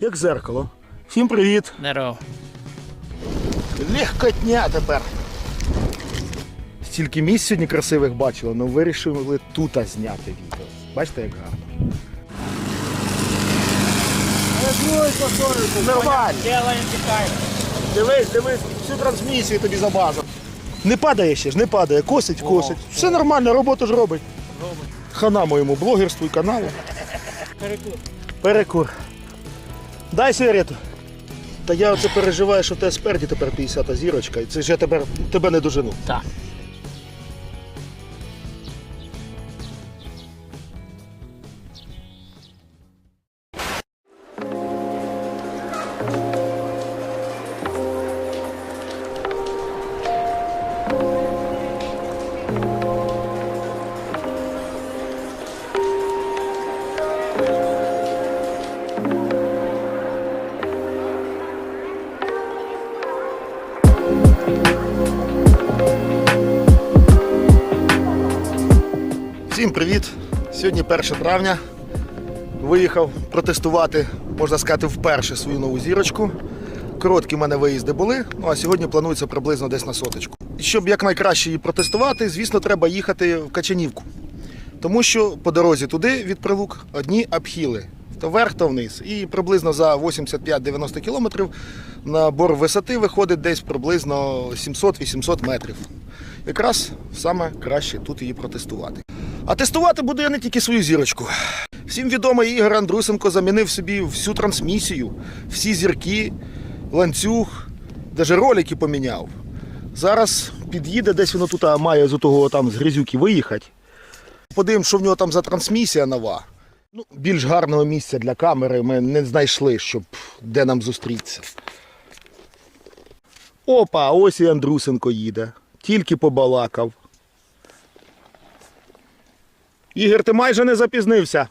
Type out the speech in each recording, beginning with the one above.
Як зеркало. Всім привіт! Здорово. Легкотня тепер. Стільки місць сьогодні красивих бачили, але вирішили тут зняти відео. Бачите, як гарно. Нормально. Дивись, дивись, всю трансмісію тобі забазав. Не падає ще ж, не падає, косить, косить. Все нормально, роботу ж робить. Хана моєму блогерству і каналу. Перекур. Перекур. Дай сигарету. Та я оце переживаю, що в тебе спереді тепер 50 зірочка, і це ж я тебе, тебе не дожену. Так. Всім привіт! Сьогодні 1 травня. Виїхав протестувати, можна сказати, вперше свою нову зірочку. Короткі в мене виїзди були, ну а сьогодні планується приблизно десь на соточку. Щоб якнайкраще її протестувати, звісно, треба їхати в Качанівку. Тому що по дорозі туди від прилук одні обхіли. То вверх, то вниз. І приблизно за 85-90 кілометрів набор висоти виходить десь приблизно 700-800 метрів. Якраз саме краще тут її протестувати. А тестувати буду я не тільки свою зірочку. Всім відомий Ігор Андрусенко замінив собі всю трансмісію, всі зірки, ланцюг, навіть ролики поміняв. Зараз під'їде, десь воно тут має з того там з грязюки виїхати. Подивимось, що в нього там за трансмісія нова. Ну, більш гарного місця для камери ми не знайшли, щоб де нам зустрітися. Опа, ось і Андрусенко їде. Тільки побалакав. Ігор, ти майже не запізнився.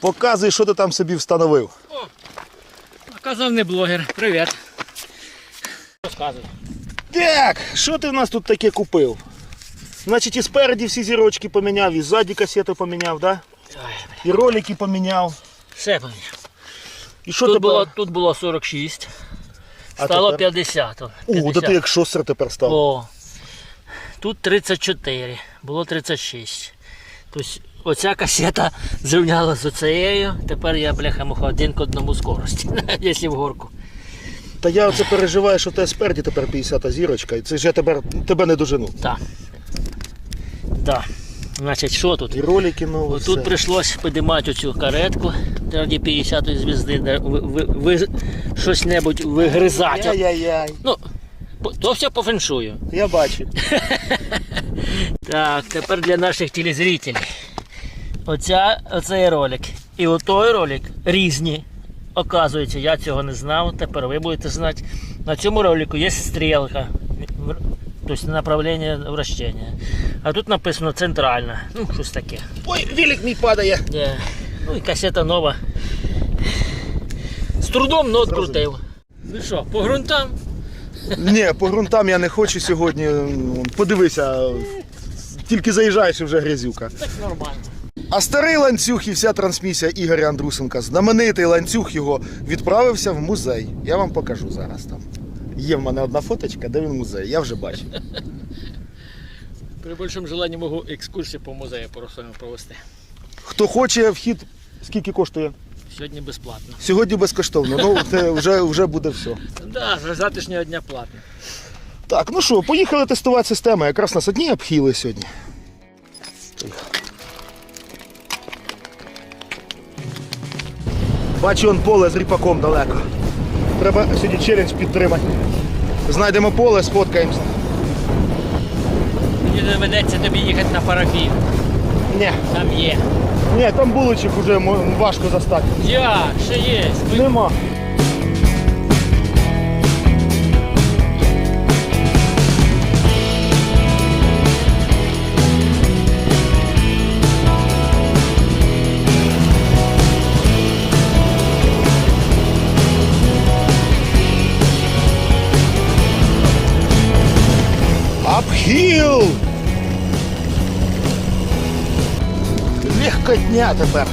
Показуй, що ти там собі встановив. Казав не блогер. Привіт. Розказуй. Так, що ти в нас тут таке купив? Значить, і спереді всі зірочки поміняв, і ззаді касету поміняв, да? І ролики поміняв. Все поміняв. І що Тут тепер? було, тут було 46. Стало тепер? 50. о, да ти як шостер тепер став. О. Тут 34. Було 36. Тобто оця касета зрівняла з оцею. Тепер я бляха муха один к одному скорості. Якщо в горку. Та я оце переживаю, що в тебе спереді тепер 50 зірочка, і це ж я тепер, тебе не дожену. Так. Так. Значить, що тут? І ролики нові. Тут прийшлось підіймати цю каретку раді 50-ї звізди, де ви, ви, ви щось небудь вигризати. Яй-яй-яй. Ну, то все по феншую. Я бачу. Так, тепер для наших телезрителів. Оця, оцей ролик і отой ролик різні. Оказується, я цього не знав, тепер ви будете знати. На цьому ролику є стрілка, тобто направлення вращення. А тут написано центральна. Ну, щось таке. Ой, велик мій падає. Де? Ну і касета нова. З трудом но відкрутив. Ну що, по ґрунтам? Ні, по ґрунтам я не хочу сьогодні. Подивися, тільки заїжджаєш і вже грязюка. Так нормально. А старий ланцюг і вся трансмісія Ігоря Андрусенка, знаменитий ланцюг його, відправився в музей. Я вам покажу зараз там. Є в мене одна фоточка, де він музей, я вже бачив. При більшому желанні можу екскурсію по музею просто провести. Хто хоче вхід, скільки коштує? Сьогодні безплатно. Сьогодні безкоштовно. Ну, це вже, вже буде все. Да, з завтрашнього дня платно. Так, ну що, поїхали тестувати систему. Якраз нас одні обхіли сьогодні. Бачу, он поле з ріпаком далеко. Треба сьогодні челендж підтримати. Знайдемо поле, сфоткаємося. Мені доведеться тобі їхати на парафію. Ні, Там є. ні, там булочок вже мо- важко застати. Я, ще є. Ми- Нема. Апхіл! дня тепер.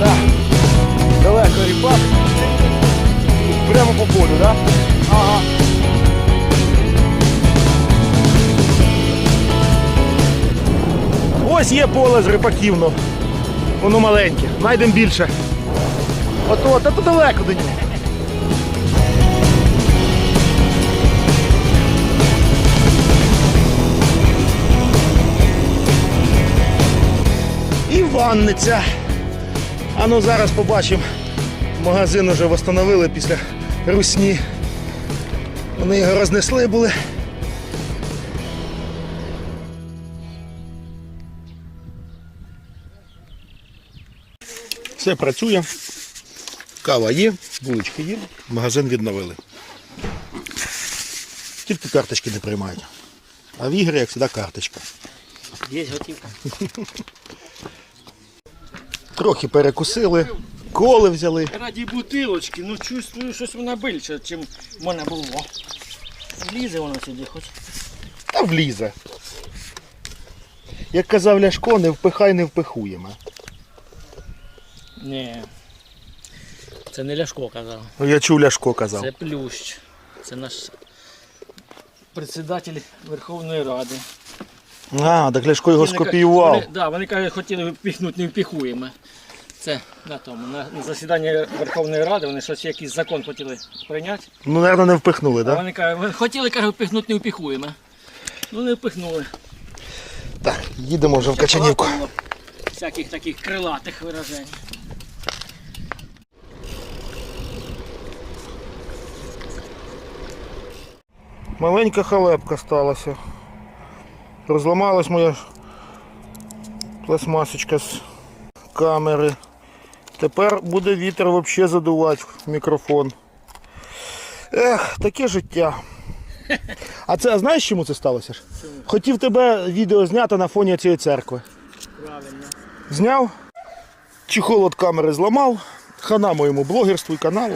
Так, далеко. Прямо по полю. Да? Ось є поле з рипаківно воно маленьке. Найдемо більше. Ото, та то далеко до нього. І ванниця. А ну зараз побачимо. Магазин вже встановили після русні. Вони його рознесли були. Все працює. Кава є, булочки є, магазин відновили. Тільки карточки не приймають. А в ігри, як завжди, карточка. Є готівка. Трохи перекусили, коли взяли. Раді бутилочки, ну чувствую, щось вона більше, ніж в мене було. Лізе воно сюди хоч. Та влізе. Як казав Ляшко, не впихай, не впихуємо. Ні. Це не Ляшко казав. Ну, Я чув, Ляшко казав. Це Плющ. Це наш председатель Верховної Ради. А, так Ляшко його Вони скопіював. Вони, да, вони кажуть, хотіли впихнути, не впихуємо. Це на тому. На, на засіданні Верховної Ради вони щось якийсь закон хотіли прийняти. Ну, мабуть, не впихнули, А так? Да? вони кажуть, хотіли, кажуть, впихнути, не впихуємо. Ну не впихнули. Так, їдемо вже в Качанівку. Всяких таких крилатих виражень. Маленька халепка сталася. Розламалась моя пластмасочка з камери. Тепер буде вітер взагалі задувати в мікрофон. Ех, таке життя. А це а знаєш, чому це сталося? ж? Хотів тебе відео зняти на фоні цієї церкви. Правильно. Зняв, чехол від камери зламав, хана моєму блогерству і каналу.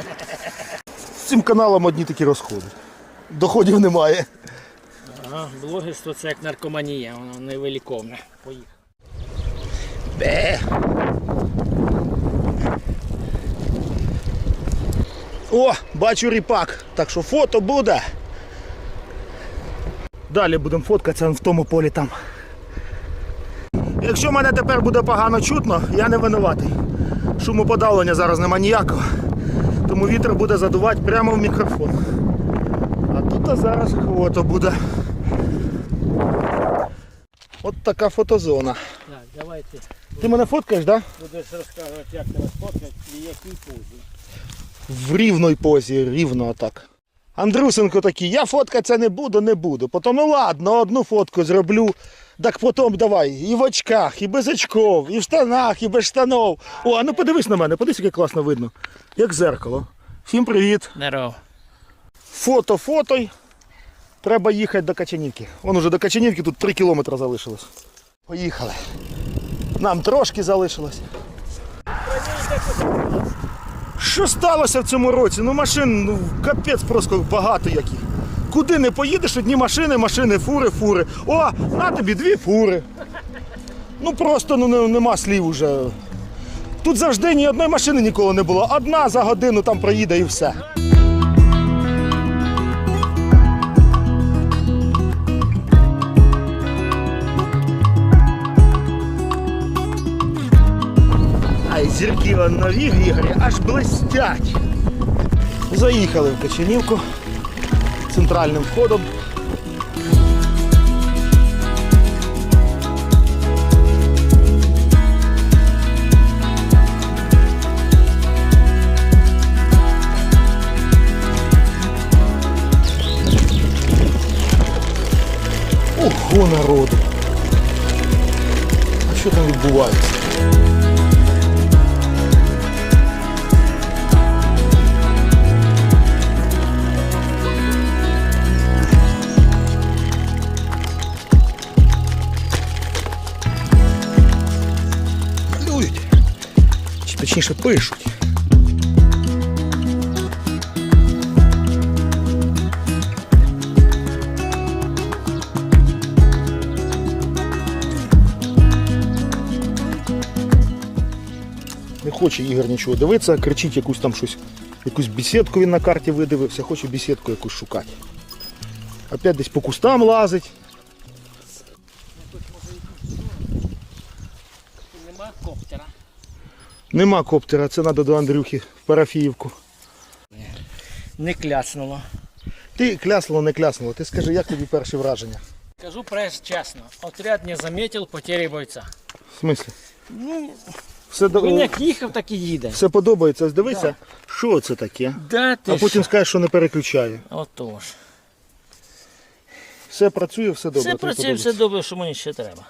З цим каналом одні такі розходи. Доходів немає. Ага, блогерство це як наркоманія, воно невиліковне. Поїхав. Бе. О, бачу ріпак, так що фото буде. Далі будемо фоткатися в тому полі там. Якщо мене тепер буде погано чутно, я не винуватий. Шумоподавлення зараз нема ніякого. Тому вітер буде задувати прямо в мікрофон. А зараз фото буде. От така фотозона. Так, давайте Ти мене фоткаєш, так? Да? будеш розказувати, як тебе сфоткати і якій позі. В рівній позі, рівно отак. Андрусенко такий, я фоткатися не буду, не буду. Потім, ну ладно, одну фотку зроблю. Так потім давай, і в очках, і без очков, і в штанах, і без штанов. О, а ну подивись на мене, подивись, яке класно видно. Як зеркало. Всім привіт. Здорово. Фото фотой. Треба їхати до Качанівки. Вон уже до Качанівки тут 3 кілометри залишилось. Поїхали. Нам трошки залишилось. Що сталося в цьому році? Ну машин, ну капець просто багато яких. Куди не поїдеш, одні машини, машини, фури, фури. О, на тобі дві фури. Ну просто ну, не- нема слів уже. Тут завжди ні одної машини ніколи не було. Одна за годину там проїде і все. Зірки нові в аж блистять. Заїхали в Качанівку центральним входом. Ого, народу! А що там відбувається? Точніше пишуть. Не хоче Ігор нічого дивитися, кричить якусь там щось, якусь бесідку він на карті видивився, хоче бесідку якусь шукати. Опять десь по кустам лазить. коптера. Нема коптера, це треба до Андрюхи в Парафіївку. Не кляснуло. Ти кляснуло, не кляснуло. Ти скажи, як тобі перші враження? Скажу пресс чесно, отряд не замітив потери бойця. В смислі? Ну, Все, до- він як їхав, так і їде. все подобається. Ось Дивися, що це таке? Да, ти А потім скажеш, що не переключає. Отож. Все працює, все добре. Все працює, все добре, що мені ще треба.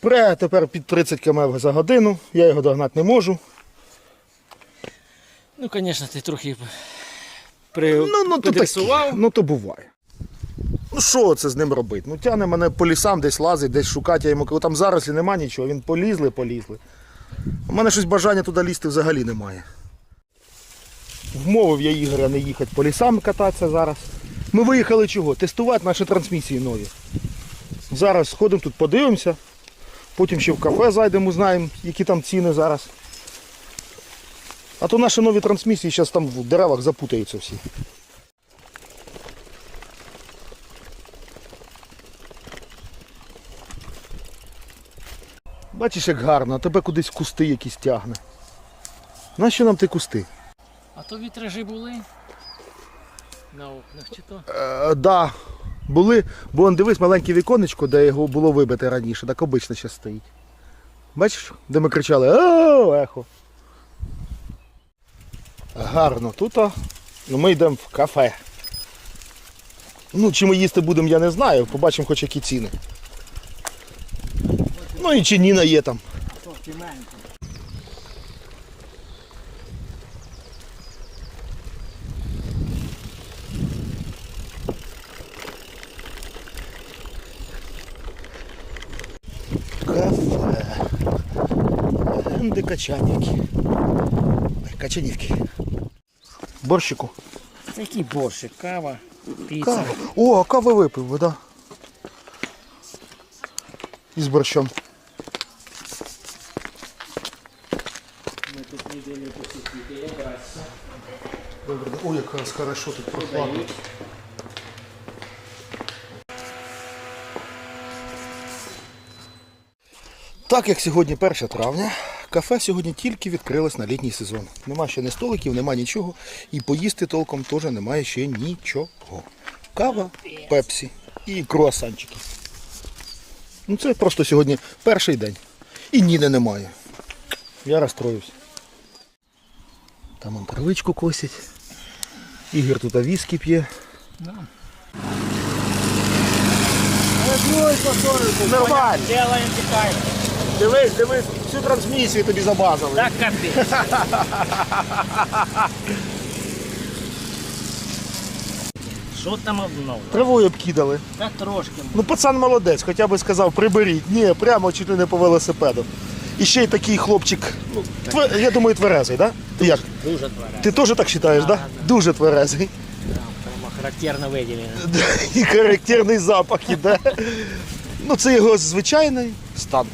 Пре тепер під 30 км за годину. Я його догнати не можу. Ну, звісно, ти трохи при... Ну, ну то підрисував. ну то буває. Ну що це з ним робити? Ну тягне мене по лісам, десь лазить, десь шукати. Я йому кажу, там зарослі нема нічого. Він полізли, полізли. У мене щось бажання туди лізти взагалі немає. Вмовив я Ігоря не їхати по лісам кататися зараз. Ми виїхали чого? Тестувати наші трансмісії нові. Зараз сходимо тут, подивимося. Потім ще в кафе зайдемо, знаємо, які там ціни зараз. А то наші нові трансмісії зараз там в деревах запутаються всі. Бачиш, як гарно, а тебе кудись кусти якісь тягне. Нащо нам ті кусти? А то вітражі були на окнах чи то? Е, да, були, бо он дивись маленьке віконечко, де його було вибите раніше, так обично ще стоїть. Бачиш, де ми кричали о ехо. Гарно тут. Ну, ми йдемо в кафе. Ну, чи ми їсти будемо, я не знаю. Побачимо хоч які ціни. Ну і чи Ніна є там. Кафе. Де качанівки. Борщику. Який борщик, кава, піца. Кава. О, а кави випив, би, да. І з борщом. Ми тут неділю посидіти, якраз. Добре, ой, якраз хорошо тут прохладно. Так як сьогодні 1 травня, кафе сьогодні тільки відкрилось на літній сезон. Нема ще ні столиків, нема нічого. І поїсти толком теж немає ще нічого. Кава, пепсі і круасанчики. Ну це просто сьогодні перший день. І ніде немає. Я розстроївся. Там он травичку косять. Ігор тут віскі п'є. Нормально. Делаємо тікаємо. Дивись, дивись, всю трансмісію тобі забазали. Так, капець. Що там обновлено? Травою обкидали. Та трошки. Ну пацан молодець, хоча б сказав, приберіть. Ні, прямо чуть ли не по велосипеду. І ще й такий хлопчик, ну, тве- я думаю, тверезий, так? Да? Ти як? Дуже твере. Ти теж так вважаєш, так? Да? Дуже тверезий. Прямо характерно виділено. І характерний запах іде. Ну це його звичайний стан.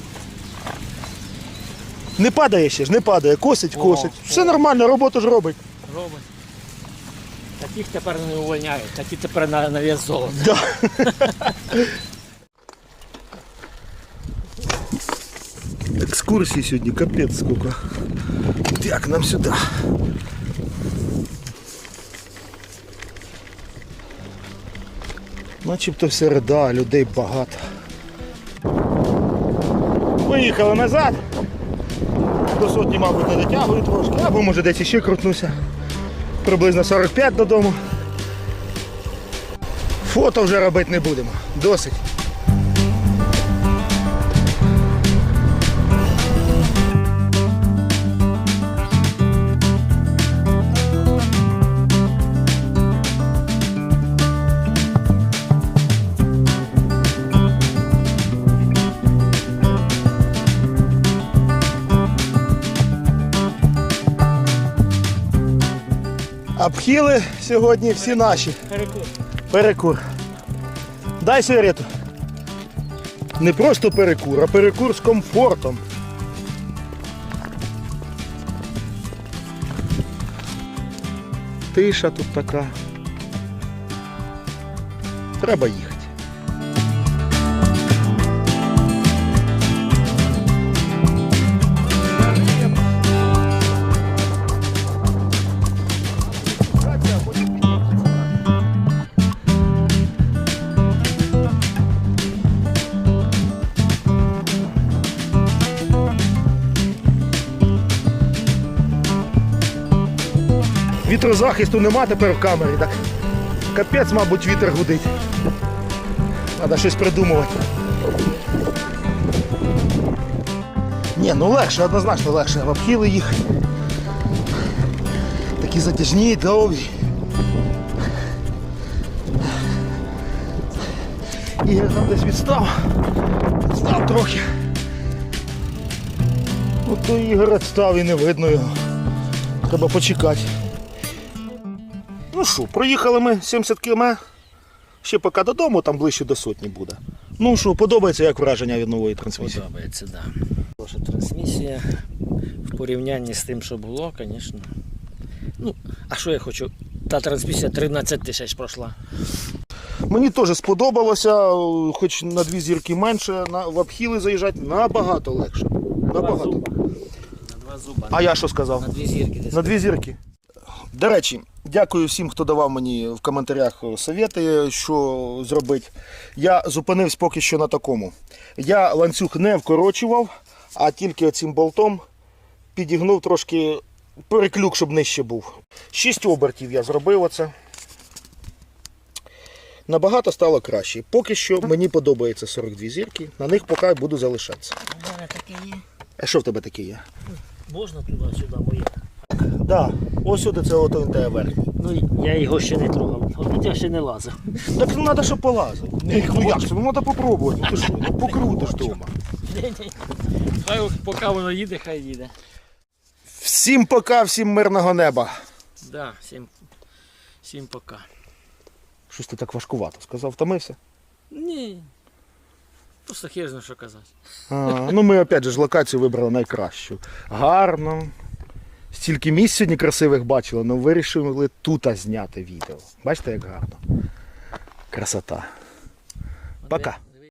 Не падає ще ж, не падає, косить, О, косить. Все нормально, роботу ж робить. Робить. Таких тепер не увольняють, такі тепер на, на вес золота. Да. Екскурсії сьогодні, капець сколько. Так, нам сюди. Начебто середа, людей багато. Поїхали назад. Сотні, мабуть, не дотягую трошки, або може десь іще крутнуся. Приблизно 45 додому. Фото вже робити не будемо. Досить. Обхили сьогодні всі наші. Перекур. Перекур. Дай сигарету. Не просто перекур, а перекур з комфортом. Тиша тут така. Треба їхати. Вітрозахисту нема тепер в камері, так? Капець, мабуть, вітер гудить. Треба щось придумувати. Ні, ну легше, однозначно легше. В обхіли їхати. Такі затяжні, довгі. Ігор там десь відстав. Відстав трохи. Ну то Ігор відстав і не видно його. Треба почекати. Ну що, проїхали ми 70 км. Ще поки додому, там ближче до сотні буде. Ну що, подобається як враження від нової трансмісії? Подобається, так. Да. Ваша трансмісія в порівнянні з тим, що було, звісно. Ну, а що я хочу? Та трансмісія 13 тисяч пройшла. Мені теж сподобалося, хоч на дві зірки менше, на, в обхіли заїжджати набагато легше. Набагато. На два зуба. А я що сказав? На дві зірки. На дві зірки. До речі, дякую всім, хто давав мені в коментарях совєти, що зробити. Я зупинився поки що на такому. Я ланцюг не вкорочував, а тільки цим болтом підігнув трошки переклюк, щоб нижче був. Шість обертів я зробив оце. Набагато стало краще. Поки що мені подобається 42 зірки, на них поки буду залишатися. У мене таке є. А що в тебе таке є? Можна туди-сюди моє. Так, да, ось сюди це ото він верхній. Ну, я його ще не трогав. От я ще не лазив. Так ну треба, щоб полазив. Ну як це? Ну треба попробувати. Ну ти що, ну покрутиш дома. Хай поки воно їде, хай їде. Всім пока, всім мирного неба. Да, всім, всім пока. Щось ти так важкувато сказав, втомився. Ні. Просто хер знає, що казати. А, ну ми опять же ж локацію вибрали найкращу. Гарно. Стільки місць сьогодні красивих бачили, але вирішили тут зняти відео. Бачите, як гарно. Красота. Пока.